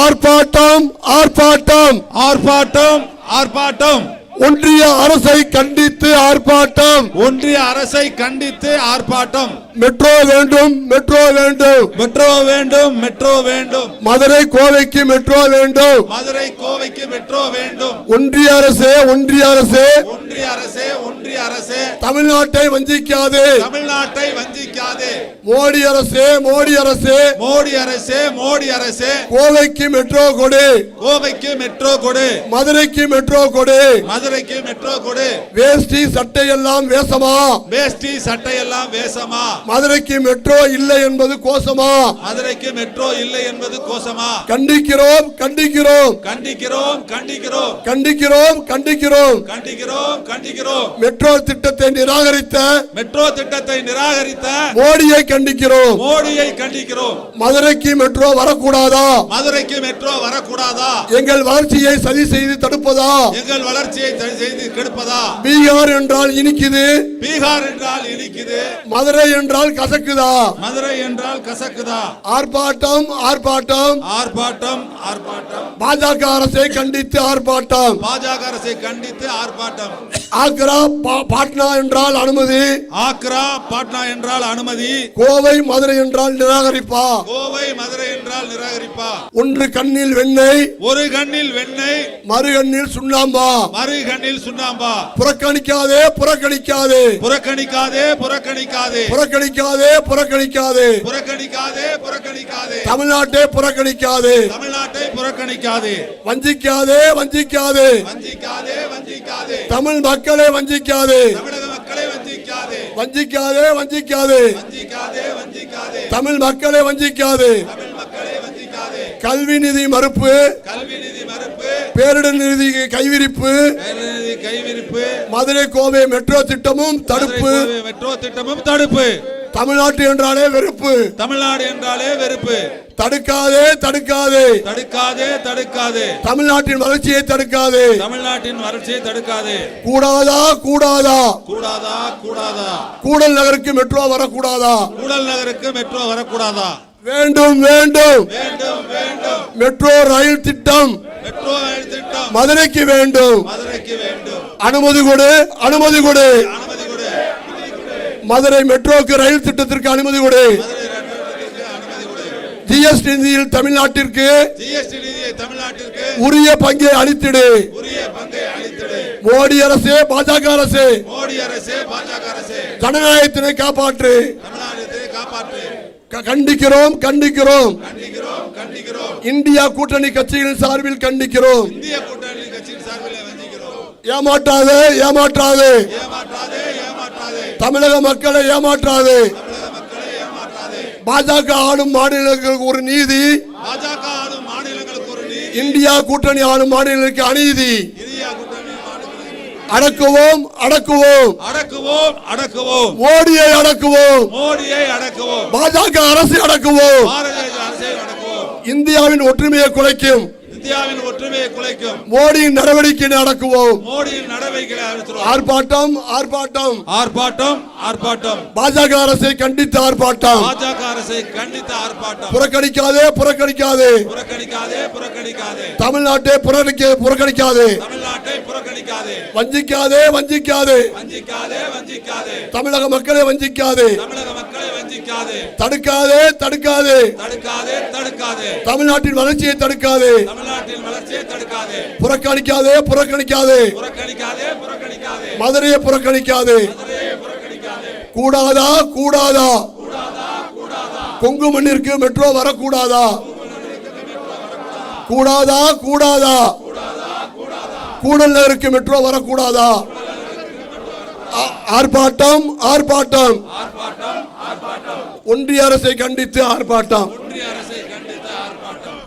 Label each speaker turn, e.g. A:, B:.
A: ஆர்ப்பாட்டம் ஆர்ப்பாட்டம்.
B: ஆர்ப்பாட்டம் ஆர்ப்பாட்டம்.
A: ஒன்றிய அரசை கண்டித்து ஆர்ப்பாட்டம்.
B: ஒன்றிய அரசை கண்டித்து ஆர்ப்பாட்டம்.
A: மெட்ரோ வேண்டும் மெட்ரோ வேண்டும்.
B: மெட்ரோ வேண்டும் மெட்ரோ வேண்டும்.
A: மதுரை கோவைக்கு மெட்ரோ வேண்டும்.
B: மதுரை கோவைக்கு மெட்ரோ வேண்டும்.
A: ஒன்றிய அரசே ஒன்றிய அரசே.
B: ஒன்றிய அரசே ஒன்றிய அரசே.
A: தமிழ்நாட்டை வஞ்சிக்காதே.
B: தமிழ்நாட்டை வஞ்சிக்காதே
A: மோடி அரசே மோடி அரசே.
B: மோடி அரசே மோடி அரசே.
A: கோவைக்கு மெட்ரோ கொடு.
B: கோவைக்கு மெட்ரோ கொடு.
A: மதுரைக்கு மெட்ரோ கொடு.
B: மதுரைக்கு மெட்ரோ கொடு.
A: வேஷ்டி சட்டை எல்லாம் வேஷமா
B: வேஷ்டி சட்டையெல்லாம் வேஷமா
A: மதுரைக்கு மெட்ரோ இல்லை என்பது கோசமா
B: மதுரைக்கு மெட்ரோ இல்லை என்பது கோசமா
A: கண்டிக்கிறோம் கண்டிக்கிறோம்.
B: கண்டிக்கிறோம் கண்டிக்கிறோம்.
A: கண்டிக்கிறோம் கண்டிக்கிறோம்.
B: கண்டிக்கிறோம் கண்டிக்கிறோம்.
A: மெட்ரோ திட்டத்தை நிராகரித்த
B: மெட்ரோ திட்டத்தை நிராகரித்த
A: மோடியை கண்டிக்கிறோம்.
B: மோடியை கண்டிக்கிறோம்.
A: மதுரைக்கு மெட்ரோ வரக்கூடாதா?
B: மதுரைக்கு மெட்ரோ வரக்கூடாதா?
A: எங்கள் வளர்ச்சியை சதி செய்து தடுப்பதா?
B: எங்கள் வளர்ச்சியை தடை செய்து கெடுப்பதா?
A: பீகார் என்றால் இனிக்குது.
B: பீகார் என்றால் இனிக்குது.
A: மதுரை என்றால் கசக்குதா?
B: மதுரை என்றால் கசக்குதா?
A: ஆர்ப்பாட்டம் ஆர்ப்பாட்டம்.
B: ஆர்ப்பாட்டம் ஆர்ப்பாட்டம்.
A: பாஜக அரசை கண்டித்து ஆர்ப்பாட்டம்.
B: பாஜக அரசை கண்டித்து ஆர்ப்பாட்டம்.
A: ஆக்ரா பாட்னா என்றால் அனுமதி.
B: ஆக்ரா பாட்னா என்றால் அனுமதி.
A: கோவை மதுரை என்றால் நிராகரிப்பா?
B: கோவை மதுரை என்றால் நிராகரிப்பா?
A: ஒன்று கண்ணில் வெண்ணெய்
B: ஒரு கண்ணில் வெண்ணெய்
A: மறு கண்ணில் சுண்ணாம்பா?
B: மறு கண்ணில் சுண்ணாம்பா?
A: புறக்கணிக்காதே புறக்கணிக்காதே.
B: புறக்கணிக்காதே புறக்கணிக்காதே.
A: புறக்கணிக்காதே புறக்கணிக்காதே.
B: புறக்கணிக்காதே புறக்கணிக்காதே.
A: தமிழ்நாட்டை புறக்கணிக்காதே.
B: தமிழ்நாட்டை புறக்கணிக்காதே.
A: வஞ்சிக்காதே வஞ்சிக்காதே.
B: வஞ்சிக்காதே வஞ்சிக்காதே.
A: தமிழ் மக்களை வஞ்சிக்காதே.
B: தமிழக மக்களை வஞ்சிக்காதே
A: வஞ்சிக்காதே வஞ்சிக்காதே.
B: வஞ்சிக்காதே வஞ்சிக்காதே.
A: தமிழ் மக்களை வஞ்சிக்காதே. கல்வி நிதி மறுப்பு.
B: கல்வி நிதி மறுப்பு
A: பேரிடர் நிதி கைவிரிப்பு. மதுரை கோவை மெட்ரோ திட்டமும் தடுப்பு.
B: மெட்ரோ திட்டமும் தடுப்பு.
A: தமிழ்நாட்டு என்றாலே வெறுப்பு.
B: தமிழ்நாடு என்றாலே வெறுப்பு.
A: தடுக்காதே தடுக்காதே.
B: தடுக்காதே தடுக்காதே.
A: தமிழ்நாட்டின் வளர்ச்சியை தடுக்காதே.
B: தமிழ்நாட்டின் வறட்சியை தடுக்காதே.
A: கூடாதா கூடாதா?
B: கூடாதா கூடாதா?
A: கூடல் நகருக்கு மெட்ரோ வரக்கூடாதா?
B: கூடல் நகருக்கு மெட்ரோ வரக்கூடாதா?
A: வேண்டும் வேண்டும்.
B: வேண்டும் வேண்டும்.
A: மெட்ரோ ரயில் திட்டம்
B: மெட்ரோ ரயில் திட்டம்
A: மதுரைக்கு வேண்டும்.
B: மதுரைக்கு வேண்டும்.
A: அனுமதி கொடு அனுமதி கொடு.
B: அனுமதி கொடு.
A: மதுரை மெட்ரோக்கு ரயில் திட்டத்திற்கு அனுமதி கொடு. ஜிஎஸ்டி நிதியில் தமிழ்நாட்டிற்கு
B: ஜிஎஸ்டி நிதியை தமிழ்நாட்டிற்கு
A: உரிய பங்கை அளித்திடு.
B: உரிய பங்கை அளித்திடு.
A: மோடி அரசே பாஜக அரசே.
B: மோடி அரசே பாஜக அரசே.
A: ஜனநாயகத்தினை காப்பாற்று. கண்டிக்கிறோம் கண்டிக்கிறோம்.
B: கண்டிக்கிறோம் கண்டிக்கிறோம்.
A: இந்தியா கூட்டணி சார்பில் கண்டிக்கிறோம்.
B: கட்சியின் சார்பில் வஞ்சிக்கிறோம்.
A: ஏமாற்றாதே ஏமாற்றாதே. தமிழக மக்களை ஏமாற்றாதே. பாஜக ஆளும் மாநிலங்களுக்கு ஒரு நீதி. இந்தியா கூட்டணி ஆளும் மாநிலங்களுக்கு அநீதி. அடக்குவோம் அடக்குவோம்.
B: அடக்குவோம் அடக்குவோம்.
A: மோடியை அடக்குவோம்.
B: மோடியை அடக்குவோம்.
A: பாஜக அரசை அடக்குவோம்.
B: பாரதிய அரசை அடக்குவோம்.
A: இந்தியாவின் ஒற்றுமையை குலைக்கும்.
B: இந்தியாவின் ஒற்றுமையை குலைக்கும்.
A: மோடியின் நடவடிக்கையை அடக்குவோம்
B: மோடியின் நடவடிக்கைகளை
A: ஆர்ப்பாட்டம் ஆர்ப்பாட்டம்.
B: ஆர்ப்பாட்டம் ஆர்ப்பாட்டம்.
A: பாஜக அரசை கண்டித்து ஆர்ப்பாட்டம்.
B: பாஜக அரசை கண்டித்த ஆர்ப்பாட்டம்.
A: புறக்கணிக்காதே புறக்கணிக்காதே.
B: புறக்கணிக்காதே புறக்கணிக்காதே.
A: தமிழ்நாட்டை புறக்கணிக்க புறக்கணிக்காதே.
B: தமிழ்நாட்டை புறக்கணிக்காதே.
A: வஞ்சிக்காதே வஞ்சிக்காதே.
B: வஞ்சிக்காதே வஞ்சிக்காதே.
A: தமிழக மக்களை வஞ்சிக்காதே.
B: தமிழக
A: தடுக்காதே. தடுக்காதே
B: தடுக்காதே. தடுக்காதே
A: தமிழ்நாட்டின் வளர்ச்சியை தடுக்காதே.
B: தமிழ்நாட்டின் வளர்ச்சியை தடுக்காதே.
A: புறக்கணிக்காதே புறக்கணிக்காதே.
B: புறக்கணிக்காதே புறக்கணிக்காதே.
A: மதுரையை புறக்கணிக்காதே. கூடாதா கூடாதா? கொங்கு மண்ணிற்கு மெட்ரோ வரக்கூடாதா? கூடாதா கூடாதா? கூடல் நகருக்கு மெட்ரோ வரக்கூடாதா? ஆ- ஆர்ப்பாட்டம். ஆர்ப்பாட்டம் ஒன்றிய அரசை கண்டித்து ஆர்ப்பாட்டம்.